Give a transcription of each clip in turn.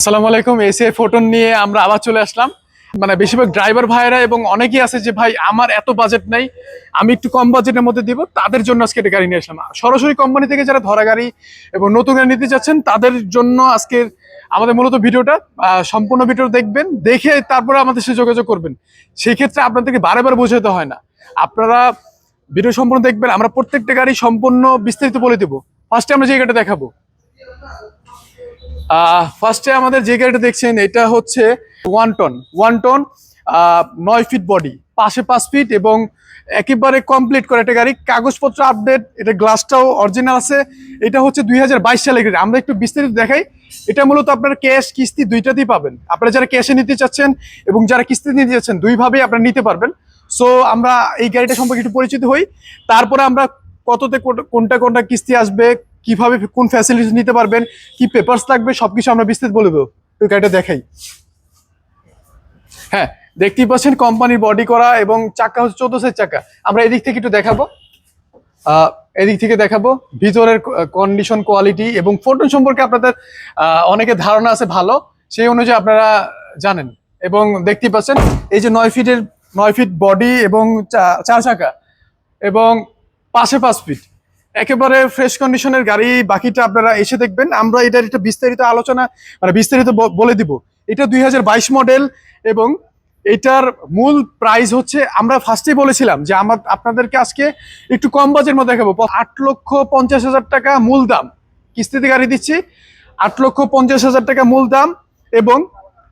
আসসালামু আলাইকুম এসে ফোটন নিয়ে আমরা আবার চলে আসলাম। মানে বেশিরভাগ ড্রাইভার ভাইয়েরা এবং অনেকেই আছে যে, ভাই, আমার এত বাজেট নাই, আমি একটু কম বাজেটের মধ্যে দিব, তাদের জন্য আজকে গাড়ি নিয়ে আসলাম। সরাসরি কোম্পানি থেকে যারা ধরা গাড়ি এবং নতুন গাড়ি নিতে চাচ্ছেন তাদের জন্য আজকের আমাদের মূলত ভিডিওটা সম্পূর্ণ ভিডিও দেখবেন, দেখে তারপরে আমাদের সাথে যোগাযোগ করবেন। সেই ক্ষেত্রে আপনাদেরকে বারে বারে বোঝাতে হয় না। আপনারা ভিডিও সম্পূর্ণ দেখবেন, আমরা প্রত্যেকটা গাড়ি সম্পূর্ণ বিস্তারিত বলে দেবো। ফার্স্টে আমরা যে গাড়িটা দেখাবো। ফার্স্টে আমাদের যে গাড়িটা দেখছেন, এটা হচ্ছে ওয়ান টন ওয়ান টন নয় ফিট বডি পাশে পাঁচ ফিট এবং একেবারে কমপ্লিট করে একটা গাড়ি। কাগজপত্র আপডেট এটা গ্লাসটাও অরিজিনাল আছে। এটা হচ্ছে দুই সালের গাড়ি। আমরা একটু বিস্তারিত দেখাই। এটা মূলত আপনারা ক্যাশ কিস্তি দুইটাতেই পাবেন। আপনারা যারা ক্যাশে নিতে চাচ্ছেন এবং যারা কিস্তি নিতে চাচ্ছেন, দুইভাবেই আপনারা নিতে পারবেন। সো আমরা এই গাড়িটা সম্পর্কে একটু পরিচিত হই। তারপরে আমরা কততে কোন- কোনটা কোনটা কিস্তি আসবে কীভাবে কোন ফ্যাসিলিটি নিতে পারবেন কি পেপারস লাগবে সবকিছু আমরা বিস্তারিত বলে দেবো। তো গাড়িটা দেখাই। হ্যাঁ দেখতেই পাচ্ছেন কোম্পানির বডি করা এবং চাকা হচ্ছে চোদ্দ সাইজ চাকা। আমরা এদিক থেকে একটু দেখাবো। এদিক থেকে দেখাবো ভিতরের কন্ডিশন কোয়ালিটি এবং ফোটন সম্পর্কে আপনাদের আহ, অনেকের ধারণা আছে ভালো সেই অনুযায়ী আপনারা জানেন। এবং দেখতেই পাচ্ছেন এই যে নয় ফিটের নয় ফিট বডি এবং চার চাকা এবং পাশে পাঁচ ফিট একেবারে ফ্রেশ কন্ডিশনের গাড়ি, বাকিটা আপনারা এসে দেখবেন। আমরা এটার একটা বিস্তারিত আলোচনা মানে বিস্তারিত বলে দিব। এটা দুই হাজার বাইশ মডেল এবং এটার মূল প্রাইস হচ্ছে, আমরা ফার্স্টেই বলেছিলাম যে আমার, আপনাদেরকে আজকে একটু কম বাজের মধ্যে দেখাবো। আট লক্ষ পঞ্চাশ হাজার টাকা মূল দাম। কিস্তিতে গাড়ি দিচ্ছি, আট লক্ষ পঞ্চাশ হাজার টাকা মূল দাম এবং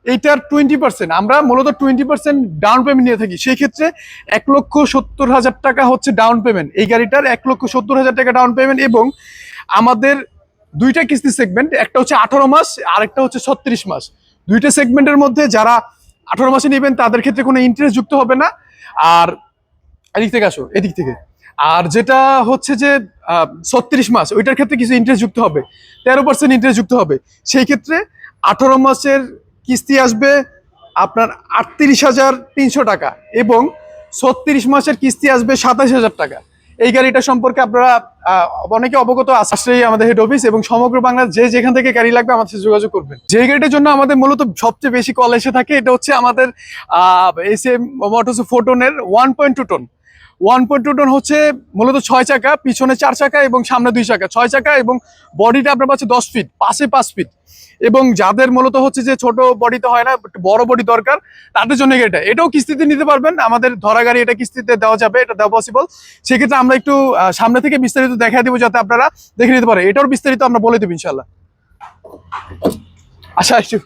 এইটার টোয়েন্টি পার্সেন্ট আমরা মূলত টোয়েন্টি পার্সেন্ট ডাউন পেমেন্ট নিয়ে থাকি। সেই ক্ষেত্রে এক লক্ষ সত্তর হাজার টাকা হচ্ছে ডাউন পেমেন্ট এই গাড়িটার এক লক্ষ সত্তর হাজার টাকা ডাউন পেমেন্ট এবং আমাদের দুইটা কিস্তি সেগমেন্ট একটা হচ্ছে আঠারো মাস আর একটা হচ্ছে ছত্রিশ মাস। দুইটা সেগমেন্টের মধ্যে যারা আঠারো মাসে নেবেন, তাদের ক্ষেত্রে কোনো ইন্টারেস্ট যুক্ত হবে না। আর এদিক থেকে আসো, এদিক থেকে। আর যেটা হচ্ছে যে ছত্রিশ মাস, ওইটার ক্ষেত্রে কিছু ইন্টারেস্ট যুক্ত হবে। তেরো পার্সেন্ট ইন্টারেস্ট যুক্ত হবে। সেই ক্ষেত্রে আঠারো মাসের কিস্তি আসবে আপনার আটত্রিশ হাজার তিনশো টাকা এবং ছত্রিশ মাসের কিস্তি আসবে সাতাশ হাজার টাকা। এই গাড়িটা সম্পর্কে আপনারা অনেকে অবগত আসলেই আমাদের হেড অফিস এবং সমগ্র বাংলা যে যেখান থেকে গাড়ি লাগবে আমাদের সাথে যোগাযোগ করবেন। যে গাড়িটার জন্য আমাদের মূলত সবচেয়ে বেশি কল এসে থাকে, এটা হচ্ছে আমাদের S M motors ফোটনের one point two ton one point two ton হচ্ছে মূলত ছয় চাকা, পিছনে চার চাকা এবং সামনে দুই চাকা। ছয় চাকা এবং বডিটা আপনার পাচ্ছে দশ ফিট পাশে পাঁচ ফিট এবং যাদের মূলত হচ্ছে যে ছোট বডিতে হয় না বড় বডি দরকার, তাদের জন্য এটা। এটাও কিস্তিতে নিতে পারবেন। আমাদের ধরা গাড়ি এটা কিস্তিতে দেওয়া যাবে, এটা দেওয়া পসিবল সেক্ষেত্রে আমরা একটু সামনে থেকে বিস্তারিত দেখা দিব যাতে আপনারা দেখে নিতে পারে এটাও বিস্তারিত আমরা বলে দেবো ইনশাল্লাহ আচ্ছা একটু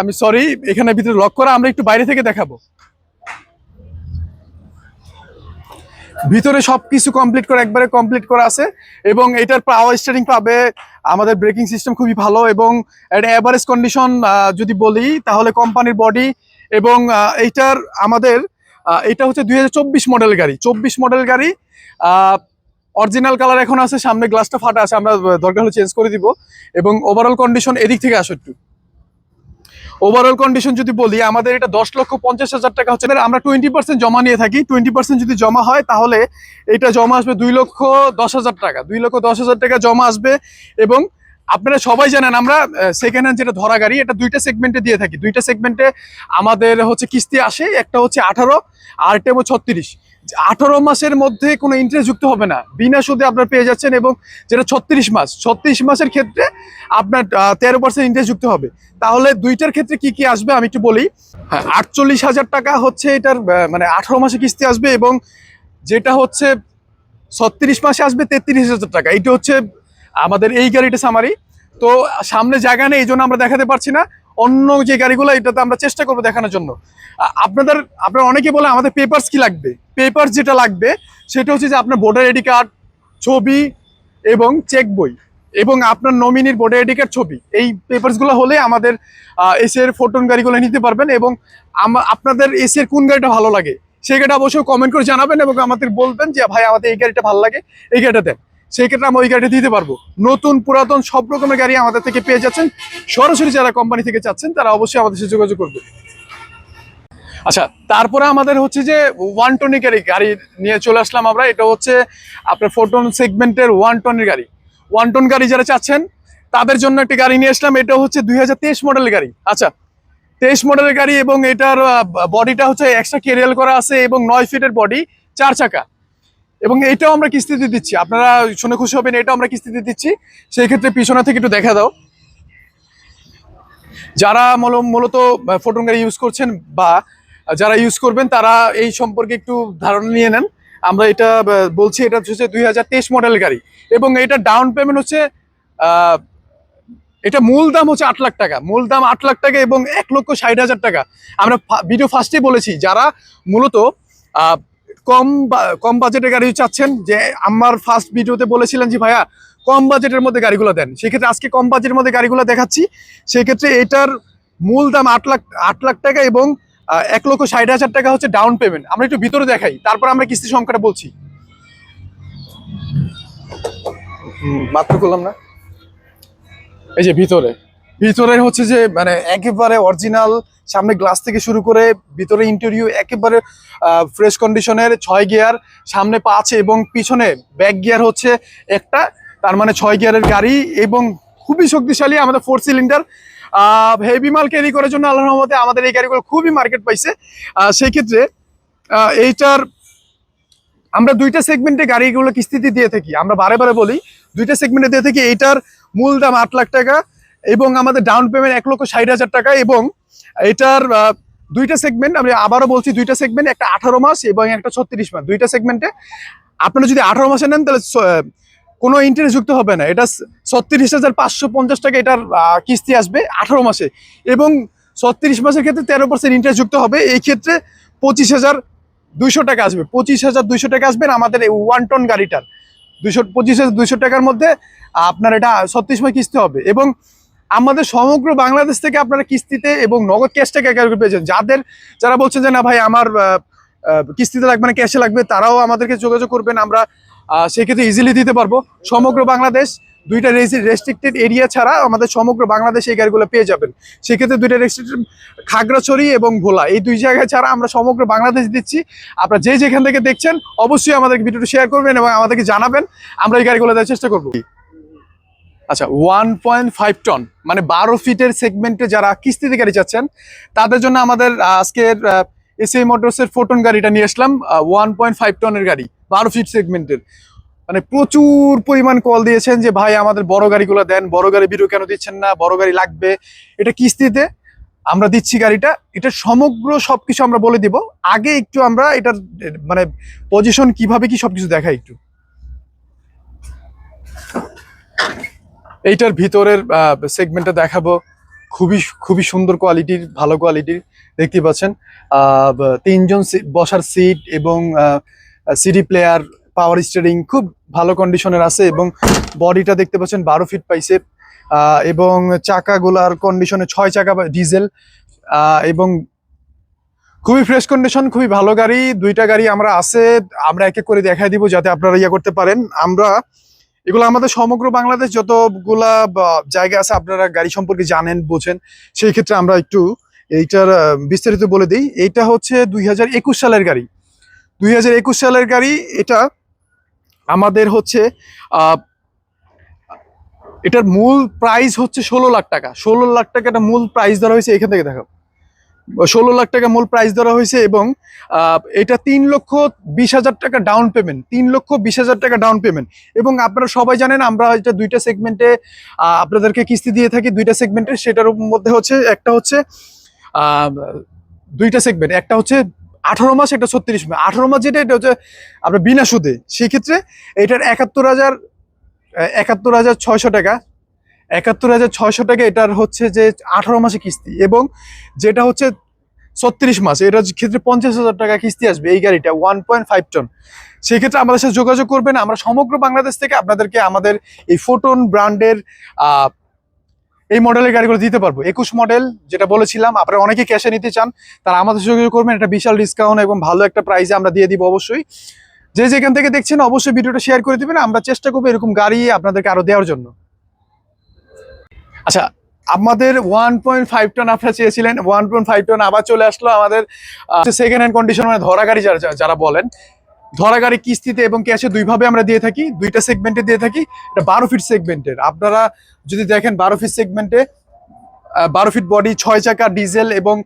আমি সরি এখানে ভিতরে লক করা, আমরা একটু বাইরে থেকে দেখাবো। ভিতরে সবকিছু কমপ্লিট করা, একবারে কমপ্লিট করা আছে। এবং এটার পাওয়ার স্টারিং পাবে, আমাদের ব্রেকিং সিস্টেম খুবই ভালো এবং এটা অ্যাভারেজ কন্ডিশন যদি বলি, তাহলে কোম্পানির বডি এবং এইটার আমাদের এটা হচ্ছে দু হাজার চব্বিশ মডেল গাড়ি। চব্বিশ মডেল গাড়ি অরিজিনাল কালার এখন আছে, সামনে গ্লাসটা ফাটা আছে, আমরা দরকার হলে চেঞ্জ করে দিব। এবং ওভারঅল কন্ডিশন এদিক থেকে আসো একটু। ওভারঅল কন্ডিশন যদি বলি, আমাদের এটা দশ লক্ষ পঞ্চাশ হাজার টাকা হচ্ছে। আমরা টোয়েন্টি পার্সেন্ট জমা নিয়ে থাকি। টোয়েন্টি পার্সেন্ট যদি জমা হয়, তাহলে এটা জমা আসবে দুই লক্ষ দশ হাজার টাকা। দুই লক্ষ দশ হাজার টাকা জমা আসবে এবং আপনারা সবাই জানেন, আমরা সেকেন্ড হ্যান্ড যেটা ধরা গাড়ি, এটা দুইটা সেগমেন্টে দিয়ে থাকি। দুইটা সেগমেন্টে আমাদের হচ্ছে কিস্তি আসে, একটা হচ্ছে আঠারো, আর একটা ছত্রিশ। আঠারো মাসের মধ্যে কোনো ইন্টারেস্ট যুক্ত হবে না। বিনা সুদে আপনার পেয়ে যাচ্ছেন এবং যেটা ছত্রিশ মাস, ছত্রিশ মাসের ক্ষেত্রে আপনার তেরো পার্সেন্ট ইন্টারেস্ট যুক্ত হবে। তাহলে দুইটার ক্ষেত্রে কি কি আসবে আমি একটু বলি। হ্যাঁ আটচল্লিশ হাজার টাকা হচ্ছে এটার মানে আঠারো মাসে কিস্তি আসবে এবং যেটা হচ্ছে ছত্রিশ মাসে আসবে তেত্রিশ হাজার টাকা। এইটা হচ্ছে আমাদের এই গাড়িটা সামারি তো সামনে জায়গা নেই, এই জন্য আমরা দেখাতে পারছি না। অন্য যে গাড়িগুলো, এটাতে আমরা চেষ্টা করব দেখানোর জন্য। আপনাদের, আপনারা অনেকে বলে আমাদের পেপারস কি লাগবে? পেপারস যেটা লাগবে, সেটা হচ্ছে যে আপনার ভোটার আইডি কার্ড ছবি এবং চেক বই এবং আপনার নমিনির ভোটার আইডি কার্ড ছবি। এই পেপারসগুলো হলে আমাদের এসের ফোটন গাড়িগুলো নিতে পারবেন এবং আপনাদের এসের কোন গাড়িটা ভালো লাগে, সেই গাড়িটা অবশ্যই কমেন্ট করে জানাবেন এবং আমাদের বলবেন যে, ভাই, আমাদের এই গাড়িটা ভালো লাগে, এই গাড়িটা দেন। সেই ক্ষেত্রে আমরা ওই গাড়িটা দিতে পারব। নতুন পুরাতন সব রকমের গাড়ি আমাদের থেকে পেয়ে যাচ্ছেন। সরাসরি যারা কোম্পানি থেকে চাচ্ছেন, তারা অবশ্যই আমাদের সাথে যোগাযোগ করবে। আচ্ছা তারপরে আমাদের হচ্ছে যে ওয়ান টনি গাড়ি গাড়ি নিয়ে চলে আসলাম আমরা। এটা হচ্ছে আপনার ফোটন সেগমেন্টের ওয়ান টনের গাড়ি। ওয়ান টন গাড়ি যারা চাচ্ছেন, তাদের জন্য একটি গাড়ি নিয়ে আসলাম। এটা হচ্ছে দুই মডেলের গাড়ি। আচ্ছা তেইশ মডেলের গাড়ি এবং এটার বডিটা হচ্ছে এক্সট্রা কেরিয়াল করা আছে এবং নয় ফিটের বডি চার চাকা। এবং এটাও আমরা কিস্তিতে দিচ্ছি। আপনারা শুনে খুশি হবেন, এটাও আমরা কিস্তিতে দিচ্ছি। সেই ক্ষেত্রে পিছনে থেকে একটু দেখা দাও। যারা মূল- মূলত ফোটন গাড়ি ইউজ করছেন বা যারা ইউজ করবেন, তারা এই সম্পর্কে একটু ধারণা নিয়ে নেন। আমরা এটা বলছি, এটা হচ্ছে দুই মডেলের গাড়ি। এবং এটা ডাউন পেমেন্ট হচ্ছে এটা মূল দাম হচ্ছে আট লাখ টাকা। মূল দাম আট লাখ টাকা এবং এক লক্ষ ষাট হাজার টাকা। আমরা ভিডিও ফার্স্টে বলেছি, যারা মূলত কম কম বাজেটের গাড়ি চাচ্ছেন? যে আমার ফার্স্ট ভিডিওতে বলেছিলেন যে, ভাইয়া, কম বাজেটের মধ্যে গাড়িগুলো দেন। সেক্ষেত্রে আজকে কম বাজেটের মধ্যে গাড়িগুলো দেখাচ্ছি। সেক্ষেত্রে এটার মূল দাম আট লাখ আট লাখ টাকা এবং এক লক্ষ ষাট হাজার টাকা হচ্ছে ডাউন পেমেন্ট আমরা একটু ভিতরে দেখাই, তারপর আমরা কিস্তি সংখ্যাটা বলছি। মাত্র করলাম না? এই যে ভিতরে। ভিতরে হচ্ছে যে মানে একেবারে অরিজিনাল সামনে গ্লাস থেকে শুরু করে ভিতরে ইন্টারভিউ একেবারে ফ্রেশ কন্ডিশনের ছয় গিয়ার সামনে পাঁচ এবং পিছনে ব্যাক গিয়ার হচ্ছে একটা, তার মানে ছয় গিয়ারের গাড়ি এবং খুবই শক্তিশালী আমাদের ফোর সিলিন্ডার হেভি মাল ক্যারি করার জন্য আল্লাহ রহমতে আমাদের এই গাড়িগুলো খুবই মার্কেট পাইছে। সেই ক্ষেত্রে এইটার আমরা দুইটা সেগমেন্টে গাড়িগুলো কিস্তিতে দিয়ে থাকি। আমরা বারে বারে বলি, দুইটা সেগমেন্টে দিয়ে থাকি, এইটার মূল দাম আট লাখ টাকা এবং আমাদের ডাউন পেমেন্ট এক লক্ষ ষাট হাজার টাকা এবং এটার দুইটা সেগমেন্ট আমি আবারও বলছি দুইটা সেগমেন্ট একটা আঠারো মাস এবং একটা ছত্রিশ মাস। দুইটা সেগমেন্টে আপনারা যদি আঠারো মাসে নেন, তাহলে কোনো ইন্টারেস্ট যুক্ত হবে না। এটা ছত্রিশ হাজার পাঁচশো পঞ্চাশ টাকা এটার কিস্তি আসবে আঠারো মাসে। এবং ছত্রিশ মাসের ক্ষেত্রে তেরো পার্সেন্ট ইন্টারেস্ট যুক্ত হবে। এই ক্ষেত্রে পঁচিশ হাজার দুইশো টাকা আসবে। পঁচিশ হাজার দুইশো টাকা আসবেন আমাদের এই ওয়ান টন গাড়িটার। দুইশো, পঁচিশ হাজার দুইশো টাকার মধ্যে আপনার এটা ছত্রিশ মাস কিস্তি হবে। এবং আমাদের সমগ্র বাংলাদেশ থেকে আপনারা কিস্তিতে এবং নগদ ক্যাশ টাকা ক্যালকুলেট পেয়েছেন। যাদের, যারা বলছেন যে, না ভাই, আমার কিস্তিতে লাগবে না ক্যাশে লাগবে, তারাও আমাদেরকে যোগাযোগ করবেন। আমরা সেক্ষেত্রে ইজিলি দিতে পারব। সমগ্র বাংলাদেশ দুইটা রেস্ট্রিক্টেড এরিয়া ছাড়া আমাদের সমগ্র বাংলাদেশে এই গাড়িগুলো পেয়ে যাবেন। সেক্ষেত্রে দুইটা রেস্ট্রিক্টেড খাগড়াছড়ি এবং ভোলা, এই দুই জায়গায় ছাড়া আমরা সমগ্র বাংলাদেশ দিচ্ছি। আপনারা যে যেখান থেকে দেখছেন, অবশ্যই আমাদেরকে ভিডিওটি শেয়ার করবেন এবং আমাদেরকে জানাবেন। আমরা এই গাড়িগুলো দেওয়ার চেষ্টা করব। আচ্ছা ওয়ান পয়েন্ট ফাইভ টন মানে বারো ফিটের সেগমেন্টে যারা কিস্তিতে গাড়ি চাচ্ছেন, তাদের জন্য আমাদের আজকের এসএ মোটরসের ফোটন গাড়িটা নিয়ে আসলাম ওয়ান পয়েন্ট ফাইভ টনের গাড়ি, বারো ফিট সেগমেন্টের মানে প্রচুর পরিমাণ কল দিয়েছেন যে, ভাই, আমাদের বড় গাড়িগুলো দেন, বড় গাড়ি ভিডিও কেন দিচ্ছেন না? বড় গাড়ি লাগবে। এটা কিস্তিতে আমরা দিচ্ছি গাড়িটা। এটা সমগ্র সবকিছু আমরা বলে দিব। আগে একটু আমরা এটার মানে পজিশন কীভাবে কি সবকিছু দেখাই একটু। এইটার ভিতরের সেগমেন্টটা দেখাবো। খুবই খুবই সুন্দর কোয়ালিটির ভালো কোয়ালিটির দেখতে পাচ্ছেন। তিনজন বসার সিট এবং সিডি প্লেয়ার পাওয়ার স্টিয়ারিং খুব ভালো কন্ডিশনের আছে এবং বডিটা দেখতে পাচ্ছেন বারো ফিট আহ, এবং চাকাগুলার কন্ডিশনে ছয় চাকা ডিজেল এবং খুবই ফ্রেশ কন্ডিশন খুবই ভালো গাড়ি। দুইটা গাড়ি আমরা আছে আমরা এক এক করে দেখাই দিব যাতে আপনারা ইয়ে করতে পারেন। আমরা এগুলো আমাদের সমগ্র বাংলাদেশ যতগুলা জায়গা আছে, আপনারা গাড়ি সম্পর্কে জানেন, বোঝেন, সেই ক্ষেত্রে আমরা একটু এইটার বিস্তারিত বলে দিই। এইটা হচ্ছে দুই হাজার একুশ সালের গাড়ি। দুই হাজার একুশ সালের গাড়ি, এটা আমাদের হচ্ছে এটার মূল প্রাইস হচ্ছে ষোলো লাখ টাকা। ষোলো লাখ টাকা এটা মূল প্রাইস ধরা হয়েছে এখান থেকে দেখো ষোলো লাখ টাকা মূল প্রাইস ধরা হয়েছে এবং এটা তিন লক্ষ বিশ হাজার টাকা ডাউন পেমেন্ট তিন লক্ষ বিশ হাজার টাকা ডাউন পেমেন্ট এবং আপনারা সবাই জানেন, আমরা এটা দুইটা সেগমেন্টে আপনাদেরকে কিস্তি দিয়ে থাকি দুইটা সেগমেন্টে সেটার মধ্যে হচ্ছে, একটা হচ্ছে দুইটা সেগমেন্ট একটা হচ্ছে আঠারো মাস, একটা ছত্রিশ মাস। আঠারো মাস যেটা, এটা হচ্ছে আপনার বিনা সুদে। সেক্ষেত্রে এটার একাত্তর হাজার একাত্তর হাজার ছয়শো টাকা একাত্তর হাজার ছয়শো টাকা, এটার হচ্ছে যে আঠারো মাসে কিস্তি এবং যেটা হচ্ছে ছত্রিশ মাস, এটার ক্ষেত্রে পঞ্চাশ হাজার টাকা কিস্তি আসবে এই গাড়িটা, ওয়ান পয়েন্ট ফাইভ টন। সেক্ষেত্রে আমাদের সাথে যোগাযোগ করবেন, আমরা সমগ্র বাংলাদেশ থেকে আপনাদেরকে আমাদের এই ফোটন ব্র্যান্ডের এই মডেলের গাড়িগুলো দিতে পারব। একুশ মডেল যেটা বলেছিলাম, আপনারা অনেকে ক্যাশে নিতে চান, তারা আমাদের যোগাযোগ করবেন একটা বিশাল ডিসকাউন্ট এবং ভালো একটা প্রাইসে আমরা দিয়ে দিব অবশ্যই। যে যেখান থেকে দেখছেন, অবশ্যই ভিডিওটা শেয়ার করে দিবেন, আমরা চেষ্টা করব এরকম গাড়ি আপনাদেরকে আরও দেওয়ার জন্য। আচ্ছা আমাদের ওয়ান পয়েন্ট ফাইভ টন আপনারা চেয়েছিলেন ওয়ান পয়েন্ট ফাইভ টন আবার চলে আসলো আমাদের সেকেন্ড হ্যান্ড কন্ডিশন মানে ধরা গাড়ি যারা যারা বলেন ধরা গাড়ি কিস্তিতে এবং ক্যাশে দুইভাবে আমরা দিয়ে থাকি, দুইটা সেগমেন্টে দিয়ে থাকি, এটা বারো ফিট সেগমেন্টের আপনারা যদি দেখেন বারো ফিট সেগমেন্টে বারো ফিট বডি ছয় চাকা ডিজেল এবং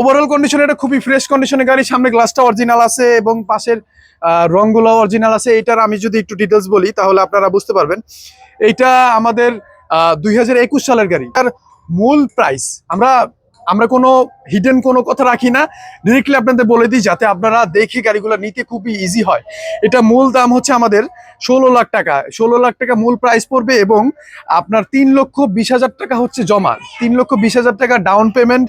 ওভারঅল কন্ডিশন এটা খুবই ফ্রেশ কন্ডিশনের গাড়ি, সামনে গ্লাসটা অরিজিনাল আছে এবং পাশের রংগুলো অরিজিনাল আছে এটার আমি যদি একটু ডিটেলস বলি, তাহলে আপনারা বুঝতে পারবেন। এইটা আমাদের দুই হাজার একুশ সালের গাড়ি। তার মূল প্রাইস আমরা আমরা কোনো হিডেন কোনো কথা রাখি না। ডিরেক্টলি আপনাদের বলে দিই, যাতে আপনারা দেখে গাড়িগুলো নিতে খুবই ইজি হয়। এটা মূল দাম হচ্ছে আমাদের ষোলো লাখ টাকা। ষোলো লাখ টাকা মূল প্রাইস পড়বে এবং আপনার তিন লক্ষ বিশ হাজার টাকা হচ্ছে জমা। তিন লক্ষ বিশ হাজার টাকা ডাউন পেমেন্ট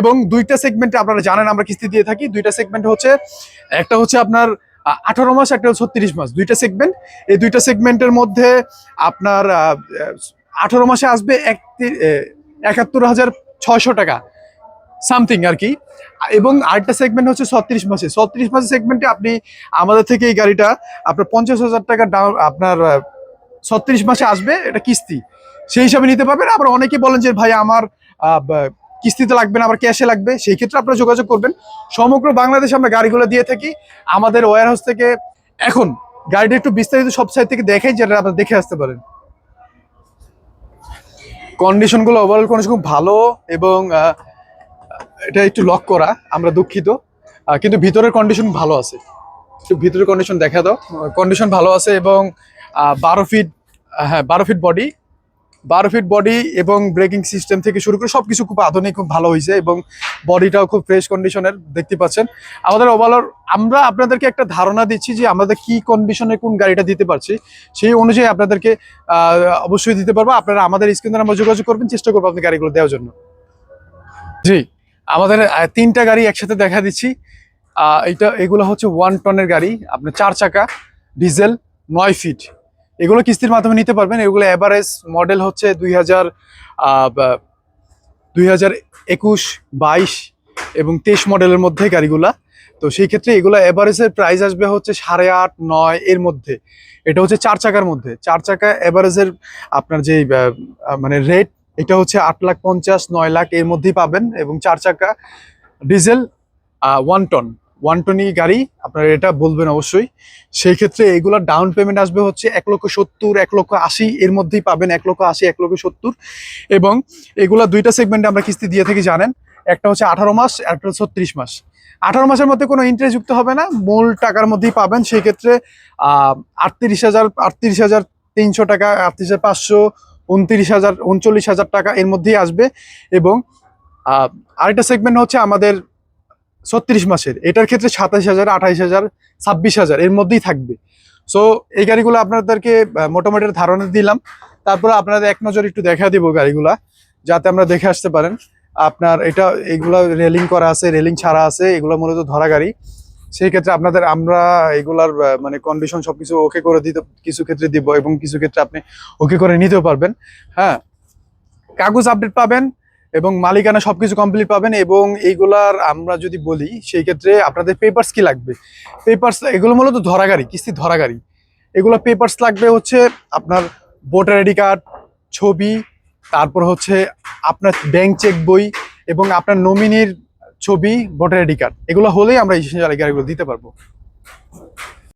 এবং দুইটা সেগমেন্টে আপনারা জানেন, আমরা কিস্তি দিয়ে থাকি। দুইটা সেগমেন্ট হচ্ছে, একটা হচ্ছে আপনার আঠারো মাস, একটা ছত্রিশ মাস। দুইটা সেগমেন্ট এই দুইটা সেগমেন্টের মধ্যে আপনার আঠারো মাসে আসবে এক একাত্তর হাজার ছয়শো টাকা সামথিং আর কি। এবং আরেকটা সেগমেন্ট হচ্ছে ছত্রিশ মাসে। ছত্রিশ মাসের সেগমেন্টে আপনি আমাদের থেকে এই গাড়িটা আপনার পঞ্চাশ হাজার টাকা ডাউন আপনার ছত্রিশ মাসে আসবে, এটা কিস্তি। সেই হিসাবে নিতে পারবেন। আবার অনেকে বলেন যে, ভাই, আমার কিস্তিতে লাগবে না আবার ক্যাশে লাগবে। সেই ক্ষেত্রে আপনারা যোগাযোগ করবেন। সমগ্র বাংলাদেশে আমরা গাড়িগুলো দিয়ে থাকি। আমাদের ওয়ার হাউস থেকে এখন, গাড়িটা একটু বিস্তারিত সব সাইড থেকে দেখাই, যেটা আপনারা দেখে আসতে পারেন। কন্ডিশনগুলো ওভারঅল কন্ডিশন খুব ভালো এবং এটা একটু লক করা, আমরা দুঃখিত। কিন্তু ভিতরের কন্ডিশন ভালো আছে। একটু ভিতরের কন্ডিশন দেখা দাও। কন্ডিশন ভালো আছে এবং বারো ফিট হ্যাঁ বারো ফিট বডি বারো ফিট বডি এবং ব্রেকিং সিস্টেম থেকে শুরু করে সবকিছু খুব আধুনিক, খুব ভালো হয়েছে এবং বডিটাও খুব ফ্রেশ কন্ডিশনের দেখতে পাচ্ছেন। আমাদের ওভারঅল আমরা আপনাদেরকে একটা ধারণা দিচ্ছি যে আমাদের কি কন্ডিশনে কোন গাড়িটা দিতে পারছি। সেই অনুযায়ী আপনাদেরকে অবশ্যই দিতে পারব। আপনারা আমাদের স্ক্রিন নাম্বার যোগাযোগ করবেন, চেষ্টা করব আপনি গাড়িগুলো দেওয়ার জন্য। জি, আমাদের তিনটা গাড়ি একসাথে দেখা দিচ্ছি। এটা এগুলো হচ্ছে ওয়ান টনের গাড়ি, আপনার চার চাকা ডিজেল নয় ফিট এগুলো কিস্তির মাধ্যমে নিতে পারবেন। এগুলো এভারেজ মডেল হচ্ছে দুই হাজার দুই হাজার একুশ, বাইশ এবং তেইশ মডেলের মধ্যে গাড়িগুলা। তো সেই ক্ষেত্রে এগুলো অ্যাভারেজের প্রাইস আসবে হচ্ছে সাড়ে আট, নয় এর মধ্যে। এটা হচ্ছে চার চাকার মধ্যে। চার চাকা এভারেজের আপনার যে মানে রেট এটা হচ্ছে আট লাখ পঞ্চাশ, নয় লাখ এর মধ্যেই পাবেন এবং চার চাকা ডিজেল ওয়ান টন ওয়ান গাড়ি, আপনারা এটা বলবেন অবশ্যই। সেই ক্ষেত্রে এগুলোর ডাউন পেমেন্ট আসবে হচ্ছে এক লক্ষ সত্তর, এক লক্ষ আশি, এর মধ্যেই পাবেন এক লক্ষ আশি, এক লক্ষ সত্তর। এবং এগুলা দুইটা সেগমেন্টে আমরা কিস্তি দিয়ে থাকি, জানেন? একটা হচ্ছে আঠারো মাস একটা হচ্ছে ছত্রিশ মাস। আঠারো মাসের মধ্যে কোনো ইন্টারেস্ট যুক্ত হবে না, মূল টাকার মধ্যেই পাবেন। সেই ক্ষেত্রে আটত্রিশ হাজার আটত্রিশ হাজার তিনশো টাকা, আটত্রিশ হাজার পাঁচশো, উনত্রিশ হাজার, উনচল্লিশ হাজার টাকা এর মধ্যেই আসবে। এবং আরেকটা সেগমেন্ট হচ্ছে আমাদের ছত্রিশ মাসের। এটার ক্ষেত্রে সাতাশ হাজার আঠাইশ হাজার, ছাব্বিশ হাজার, এর মধ্যেই থাকবে। সো এই গাড়িগুলো আপনাদেরকে মোটামুটি ধারণা দিলাম। তারপরে আপনাদের এক নজর একটু দেখা দিব গাড়িগুলা, যাতে আমরা দেখে আসতে পারেন। আপনার এটা, এগুলা রেলিং করা আছে রেলিং ছাড়া আছে, এগুলো মূলত ধরা গাড়ি। সেই ক্ষেত্রে আপনাদের, আমরা এগুলার মানে কন্ডিশন সবকিছু ওকে করে দিতে, কিছু ক্ষেত্রে দিব এবং কিছু ক্ষেত্রে আপনি ওকে করে নিতেও পারবেন। হ্যাঁ কাগজ আপডেট পাবেন। এবং মালিকানা সবকিছু কমপ্লিট পাবেন এবং এইগুলার আমরা যদি বলি, সেই ক্ষেত্রে আপনাদের পেপার্স কি লাগবে? পেপার্স এগুলো মূলত ধরা গাড়ি কিস্তি ধরা গাড়ি। এগুলো পেপার্স লাগবে হচ্ছে আপনার ভোটার আইডি কার্ড, ছবি, তারপর হচ্ছে আপনার ব্যাংক চেক বই এবং আপনার নমিনির ছবি, ভোটার আইডি কার্ড। এগুলো হলেই আমরা এই গাড়িগুলো দিতে পারব।